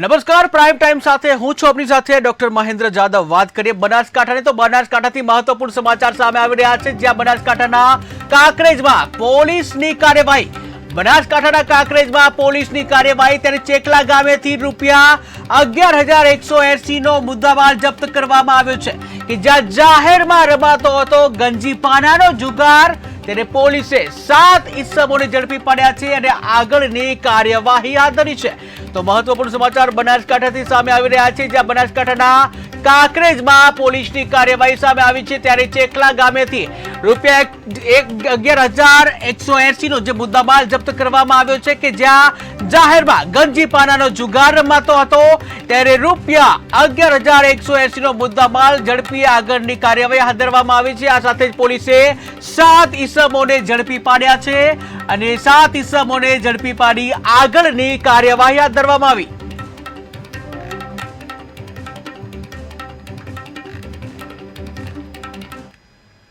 નમસ્કાર, prime time સાથે હું છું આપની સાથે ડોક્ટર મહેન્દ્ર જાદવ. વાત કરીએ બનાસકાંઠાની, તો બનાસકાંઠાથી મહત્વપૂર્ણ સમાચાર સામે આવી રહ્યા છે, જ્યાં બનાસકાંઠાના કાંકરેજમાં પોલીસની કાર્યવાહી. બનાસકાંઠાના કાંકરેજમાં પોલીસની કાર્યવાહી, ત્યારે ચેકલા ગામેથી રૂપિયા અગિયાર હજાર એકસો એસી નો મુદ્દામાલ જપ્ત કરવામાં આવ્યો છે કે જ્યાં જાહેરમાં રમાતો હતો ગંજી પાનાનો જુગાર, ત્યારે પોલીસે સાત ઇસમોને ઝડપી પાડ્યા છે અને આગળની કાર્યવાહી હાથ ધરી છે. તો મહત્વપૂર્ણ સમાચાર બનાસકાંઠાથી સામે આવી રહ્યા છે. જ્યાં બનાસકાંઠાના કાંકરેજમાં પોલીસની કાર્યવાહી સામે આવી છે. ત્યારે ચેકલા ગામેથી રૂપિયા એક- અગિયાર હજાર એકસો એસીનો જે મુદ્દામાલ જપ્ત કરવામાં આવ્યો છે કે જ્યાં જાહેરમાં ગંજીપાનાનો જુગાર રમાતો હતો, ત્યારે રૂપિયા અગિયાર હજાર એકસો એસી મુદ્દામાલ ઝડપી આગળની કાર્યવાહી હાથ ધરવામાં આવી છે. આ સાથે જ પોલીસે સાત ઈસમોને ઝડપી પાડ્યા છે અને સાત ઈસમોને ઝડપી પાડી આગળની કાર્યવાહી હાથ ધરવામાં આવી.